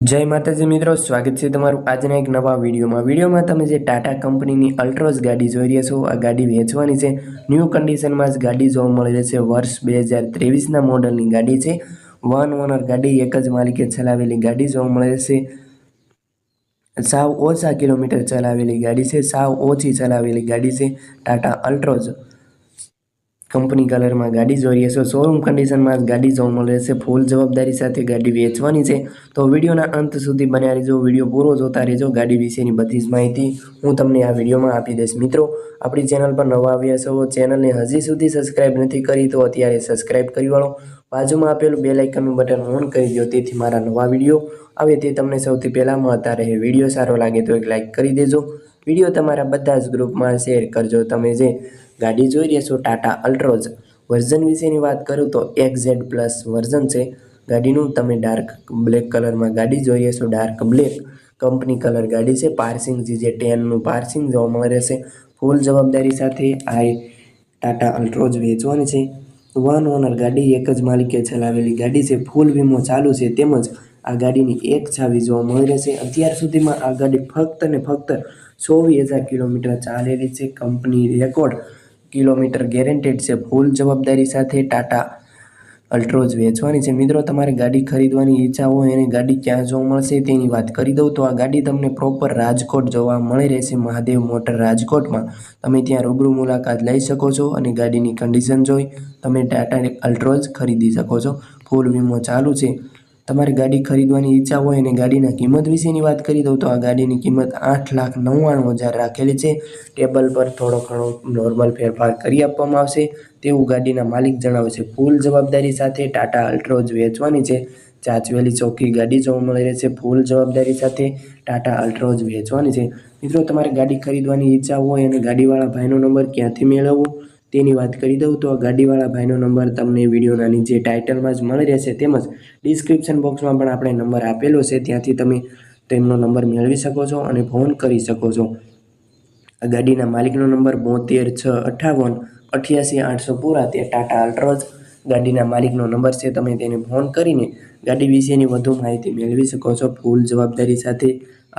જય માતાજી મિત્રો, સ્વાગત છે તમારું આજના એક નવા વિડીયોમાં. વિડીયોમાં તમે જે ટાટા કંપનીની અલ્ટ્રોઝ ગાડી જોઈ રહ્યા છો, આ ગાડી વેચવાની છે. ન્યૂ કન્ડિશનમાં જ ગાડી જોવા મળી રહી છે. વર્ષ બે હજાર ત્રેવીસના મોડલની ગાડી છે. વન ઓનર ગાડી, એક જ માલિકે ચલાવેલી ગાડી જોવા મળે છે. સાવ ઓછા કિલોમીટર ચલાવેલી ગાડી છે. સાવ ઓછી ચલાવેલી ગાડી છે. ટાટા અલ્ટ્રોઝ કંપની કલરમાં ગાડી જોઈ રહ્યા છો શોરૂમ કન્ડિશનમાં ગાડી જોવા મળે છે ફૂલ જવાબદારી સાથે ગાડી વેચવાની છે. તો વિડીયોના અંત સુધી બન્યા રહેજો. વીડિયો પૂરો જોતા રહેજો. ગાડી વિશેની બધી જ માહિતી હું તમને આ વિડીયોમાં આપી દઈશ. મિત્રો, આપણી ચેનલ પર નવા આવ્યા છો, ચેનલને હજી સુધી સબસ્ક્રાઈબ નથી કરી તો અત્યારે સબસ્ક્રાઇબ કરી વાળો. બાજુમાં આપેલું બે લાઇકનનું બટન ઓન કરી દો. તેથી મારા નવા વીડિયો આવે તે તમને સૌથી પહેલાં મળતા રહે. વીડિયો સારો લાગે તો એક લાઇક કરી દેજો. વીડિયો તમારા બધા જ ગ્રુપમાં શેર કરજો. તમે જે ગાડી જોઈ રહ્યા છો ટાટા અલ્ટ્રોઝ વર્ઝન વિશેની વાત કરું તો એક્ઝેડ પ્લસ વર્ઝન છે. ગાડીનું તમે ડાર્ક બ્લેક કલરમાં ગાડી જોઈ રહ્યા છો. ડાર્ક બ્લેક કંપની કલર ગાડી છે. પાર્સિંગ જે ટેનનું પાર્સિંગ જોવા મળે છે ફૂલ જવાબદારી સાથે આ ટાટા અલ્ટ્રોઝ વેચવાની છે. વન ઓનર ગાડી એક જ માલિકે ચલાવેલી ગાડી છે. ફૂલ વીમો ચાલુ છે. તેમજ આ ગાડીની એક ચાવી જોવા મળી રહેશે. અત્યાર સુધીમાં આ ગાડી ફક્ત ને ફક્ત ચોવીસ હજાર કિલોમીટર ચાલેલી છે કંપની રેકોર્ડ. કિલોમીટર ગેરેન્ટેડ છે. ફૂલ જવાબદારી સાથે ટાટા અલ્ટ્રોઝ વેચવાની છે. મિત્રો, તમારે ગાડી ખરીદવાની ઈચ્છા હોય અને ગાડી ક્યાં જોવા મળશે તેની વાત કરી દઉં. તો આ ગાડી તમને પ્રોપર રાજકોટ જોવા મળી રહેશે. મહાદેવ મોટર રાજકોટમાં. તમે ત્યાં રૂબરૂ મુલાકાત લઈ શકો છો અને ગાડીની કન્ડિશન જોઈ તમે ટાટા અલ્ટ્રોઝ ખરીદી શકો છો. ફૂલ વીમો ચાલુ છે. તમારે ગાડી ખરીદવાની ઈચ્છા હોય અને ગાડીના કિંમત વિશેની વાત કરી દઉં તો આ ગાડીની કિંમત આઠ લાખ નવ્વાણું હજાર રાખેલી છે. ટેબલ પર થોડો ઘણો નોર્મલ ફેરફાર કરી આપવામાં આવશે. તેવું ગાડીના માલિક જણાવે છે. ફૂલ જવાબદારી સાથે ટાટા અલ્ટ્રોજ વેચવાની છે. ચાચવેલી ચોખ્ખી ગાડી જોવા મળી રહે છે. ફૂલ જવાબદારી સાથે ટાટા અલ્ટ્રોજ વેચવાની છે. મિત્રો, તમારે ગાડી ખરીદવાની ઈચ્છા હોય અને ગાડીવાળા ભાઈનો નંબર ક્યાંથી મેળવવો? તેની વાત કરી દઉં તો આ ગાડીવાળા ભાઈનો નંબર તમને વિડીયોના નીચે ટાઇટલમાં જ મળી રહેશે તેમજ ડિસ્ક્રિપ્શન બોક્સમાં પણ આપણે નંબર આપેલો છે, ત્યાંથી તમે તેમનો નંબર મેળવી શકો છો અને ફોન કરી શકો છો. આ ગાડીના માલિકનો નંબર બોતેર છ અઠાવન અઠ્યાસી આઠસો પૂરા તે ટાટા અલ્ટ્રોઝ ગાડીના માલિકનો નંબર છે, તમે તેને ફોન કરીને ગાડી વિશેની વધુ માહિતી મેળવી શકો છો. ફૂલ જવાબદારી સાથે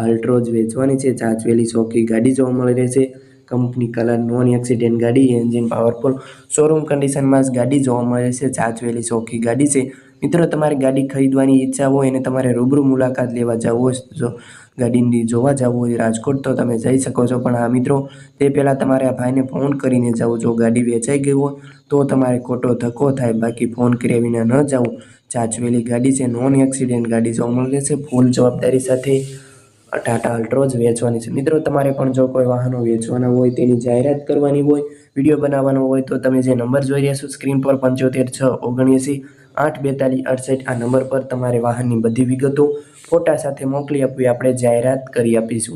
અલ્ટ્રોઝ વેચવાની છે ચાચવેલી ચોખ્ખી ગાડી જોવા મળી રહેશે. કંપની કલર નોન એક્સિડન્ટ ગાડી, એન્જિન પાવરફુલ શોરૂમ કન્ડિશનમાં જ ગાડી જોવા મળે છે ચાચવેલી ચોખ્ખી ગાડી છે. મિત્રો, તમારે ગાડી ખરીદવાની ઈચ્છા હોય અને તમારે રૂબરૂ મુલાકાત લેવા જવું જો ગાડીની જોવા જવું હોય રાજકોટ, તો તમે જઈ શકો છો. પણ આ મિત્રો, તે પહેલાં તમારે આ ભાઈને ફોન કરીને જવું, જો ગાડી વેચાઈ ગઈ હોય, તો તમારે ખોટો ધક્કો થાય, બાકી ફોન કર્યા વિના ન જવું. ચાચવેલી ગાડી છે, નોન એક્સિડેન્ટ ગાડી જોવા મળે છે. ફૂલ જવાબદારી સાથે ટાટા અલ્ટ્રોજ વેચવાની છે. મિત્રો, તમારે પણ જો કોઈ વાહનો વેચવાના હોય, તેની જાહેરાત કરવાની હોય, વીડિયો બનાવવાનો હોય, તો તમે જે નંબર જોઈ રહ્યા છો, સ્ક્રીન પર પંચોતેર છ ઓગણએંસી આઠ બેતાલીસ અડસઠ, આ નંબર પર તમારે વાહનની બધી વિગતો ફોટા સાથે મોકલી આપવી, આપણે જાહેરાત કરી આપીશું.